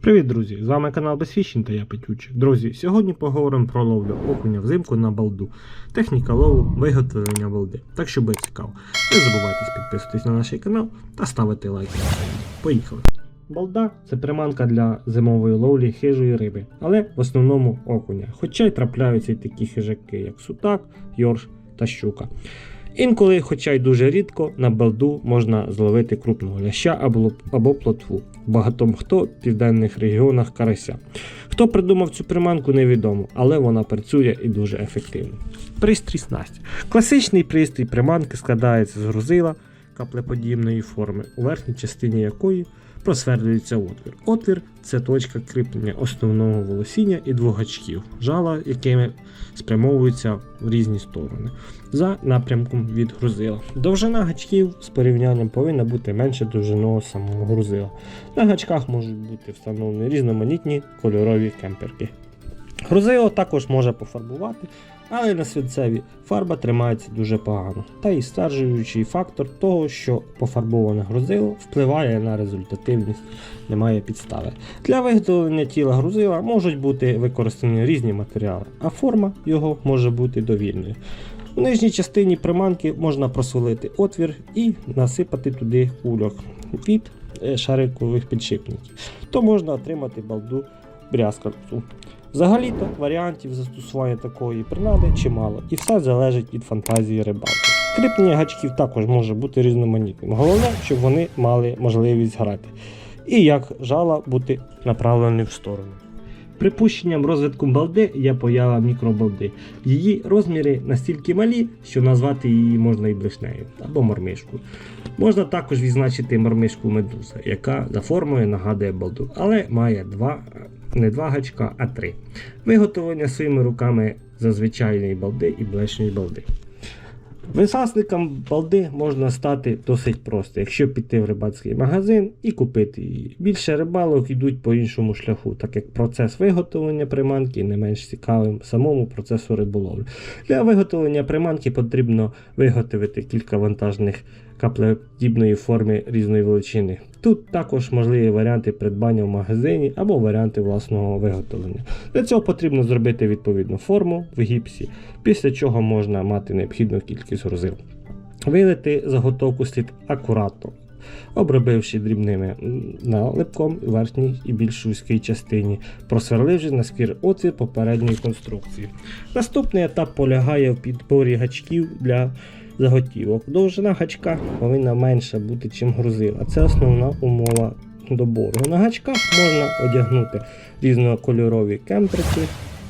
Привіт, друзі! З вами канал Безфішін та я Петючик. Друзі, сьогодні поговоримо про ловлю окуня взимку на балду, техніка лову, виготовлення балди. Так що буде цікаво. Не забувайте підписуватись на наш канал та ставити лайки. Поїхали! Балда це приманка для зимової ловлі хижої риби, але в основному окуня. Хоча й трапляються й такі хижаки, як сутак, йорш та щука. Інколи, хоча й дуже рідко, на балду можна зловити крупного ляща або, або плотву. Багатом хто в південних регіонах карася. Хто придумав цю приманку, невідомо, але вона працює і дуже ефективно. Пристрій снасть. Класичний пристрій приманки складається з грузила каплеподібної форми, у верхній частині якої просверлюється отвір. Отвір це точка кріплення основного волосіння і двох гачків, жала, якими спрямовуються в різні сторони за напрямком від грузила. Довжина гачків з порівнянням повинна бути менше довжиного самого грузила. На гачках можуть бути встановлені різноманітні кольорові кемперки. Грузило також може пофарбувати, але на свинцеві фарба тримається дуже погано. Та й стверджуючий фактор того, що пофарбоване грузило впливає на результативність, немає підстави. Для виготовлення тіла грузила можуть бути використані різні матеріали, а форма його може бути довільною. У нижній частині приманки можна просолити отвір і насипати туди кульок від е, шарикових підшипників. То можна отримати балду брязкальцу. Взагалі-то варіантів застосування такої принади чимало, і все залежить від фантазії рибалки. Кріплення гачків також може бути різноманітним. Головне, щоб вони мали можливість грати. І як жала бути направлені в сторону. Припущенням розвитку балди є поява мікробалди. Її розміри настільки малі, що назвати її можна і блишнею або мормишкою. Можна також відзначити мормишку медуза, яка за формою нагадує балду, але має два, не два гачка, а три. Виготовлення своїми руками зазвичайної балди і блешньої балди. Висасником балди можна стати досить просто, якщо піти в рибацький магазин і купити її. Більше рибалок йдуть по іншому шляху, так як процес виготовлення приманки не менш цікавим самому процесу риболовлі. Для виготовлення приманки потрібно виготовити кілька вантажних каплеподібної форми різної величини. Тут також можливі варіанти придбання в магазині або варіанти власного виготовлення. Для цього потрібно зробити відповідну форму в гіпсі, після чого можна мати необхідну кількість грузил. Вилити заготовку слід акуратно, обробивши дрібними налипком верхній і більш вузькій частині, просверливши на скір отвір попередньої конструкції. Наступний етап полягає в підборі гачків для заготівок. Довжина гачка повинна менша бути, чим грузила. Це основна умова добору. На гачках можна одягнути різнокольорові кемперки,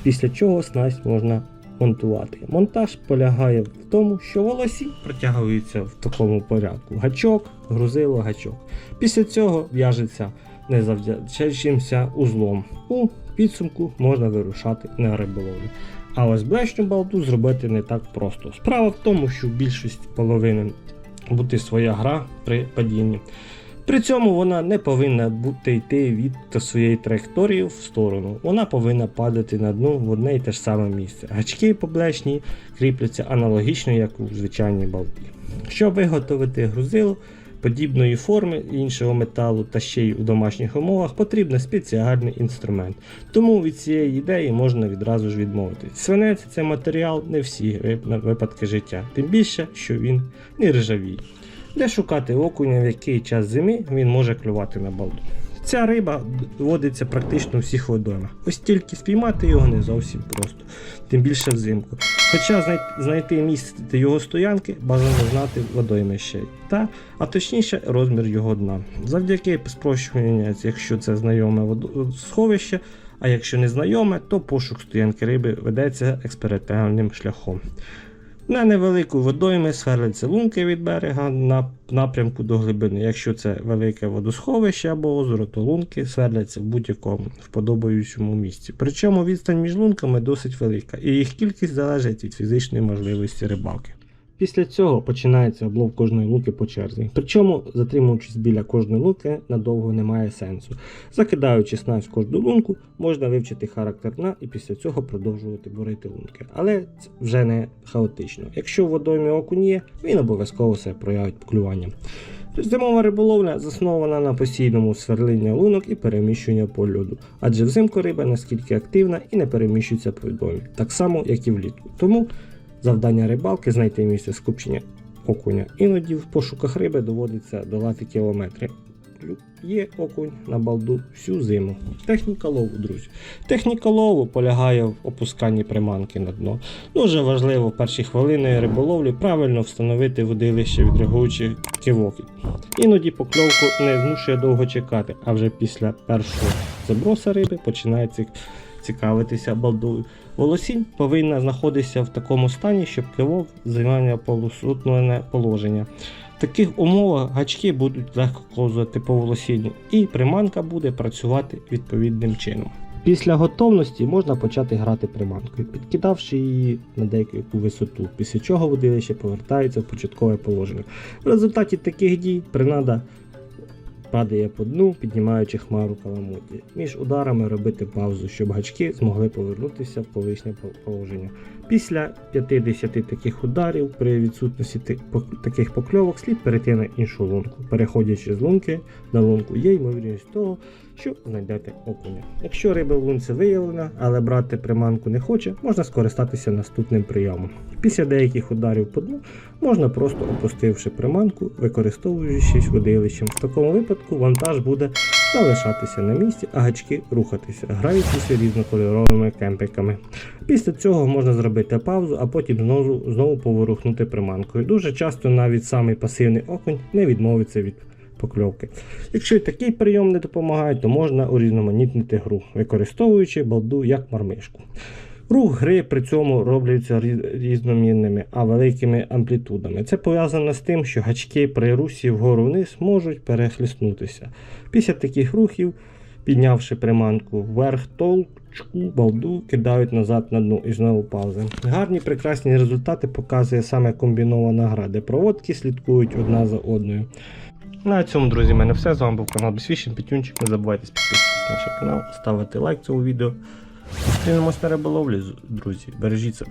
після чого снасть можна монтувати. Монтаж полягає в тому, що волосі протягуються в такому порядку: гачок, грузило, гачок. Після цього в'яжеться незавдячимся узлом. У підсумку можна вирушати на риболовлю. А ось блешню балду зробити не так просто. Справа в тому, що в більшості половини бути своя гра при падінні. При цьому вона не повинна бути йти від своєї траєкторії в сторону. Вона повинна падати на дно в одне і те ж саме місце. Гачки по блешні кріпляться аналогічно, як у звичайній балді. Щоб виготовити грузило подібної форми іншого металу та ще й у домашніх умовах, потрібен спеціальний інструмент. Тому від цієї ідеї можна відразу ж відмовитись. Свинець це матеріал не всі вип- випадки життя, тим більше, що він не ржавій. Де шукати окуня, в який час зими він може клювати на балду. Ця риба водиться практично у всіх водоймах. Ось тільки спіймати його не зовсім просто, тим більше взимку. Хоча знайти місце його стоянки бажано знати водоймище, та, а точніше розмір його дна. Завдяки спрощуванню, якщо це знайоме водосховище, а якщо не знайоме, то пошук стоянки риби ведеться експериментальним шляхом. На невелику водойми сверляться лунки від берега на напрямку до глибини. Якщо це велике водосховище або озеро, то лунки сверляться в будь-якому вподобаючому місці. Причому відстань між лунками досить велика, і їх кількість залежить від фізичної можливості рибалки. Після цього починається облов кожної луки по черзі. Причому, затримуючись біля кожної луки, надовго немає сенсу. Закидаючи снасть кожну лунку, можна вивчити характер дна і після цього продовжувати борити лунки. Але це вже не хаотично. Якщо в водоймі окунь є, він обов'язково себе проявить клюванням. Зимова риболовля заснована на постійному сверлінні лунок і переміщення по льоду, адже взимку риба наскільки активна і не переміщується по льдові, так само як і влітку. Тому завдання рибалки знайти місце скупчення окуня. Іноді в пошуках риби доводиться долати кілометри. Є окунь на балду всю зиму. Техніка лову, друзі. Техніка лову полягає в опусканні приманки на дно. Дуже важливо в перші хвилини риболовлі правильно встановити водилище від реагуючих кивок. Іноді покльовку не змушує довго чекати, а вже після першого заброса риби починає цік- цікавитися балдою. Волосінь повинна знаходитися в такому стані, щоб кивок займав полусутне положення. В таких умовах гачки будуть легко ковзати по волосінню, і приманка буде працювати відповідним чином. Після готовності можна почати грати приманкою, підкидавши її на деяку висоту, після чого водилище повертається в початкове положення. В результаті таких дій принада падає по дну, піднімаючи хмару каламуті. Між ударами робити паузу, щоб гачки змогли повернутися в колишнє по- положення. Після 50 таких ударів при відсутності таких покльовок слід перейти на іншу лунку. Переходячи з лунки на лунку, є ймовірність того, що знайдете окуня. Якщо риба в лунці виявлена, але брати приманку не хоче, можна скористатися наступним прийомом. Після деяких ударів по дну можна просто опустивши приманку, використовуючись водилищем. В такому випадку вантаж буде залишатися на місці, а гачки рухатися, граючися різнокольоровими кемпиками. Після цього можна зробити паузу, а потім знову, знову поворухнути приманкою. Дуже часто навіть самий пасивний окунь не відмовиться від покльовки. Якщо і такий прийом не допомагає, то можна урізноманітнити гру, використовуючи балду як мармишку. Рух гри при цьому робляться рі- різномірними, а великими амплітудами. Це пов'язано з тим, що гачки при русі вгору вниз можуть перехліснутися. Після таких рухів, піднявши приманку вверх, толчку, балду кидають назад на дно і знову паузи. Гарні прекрасні результати показує саме комбінована гра, де проводки слідкують одна за одною. На цьому, друзі, в мене все. З вами був канал Безфішін Петюнчик. Не забувайте підписуватися на наш канал, ставити лайк цьому відео. Зустрінемось на риболовлі, друзі. Бережіть себе.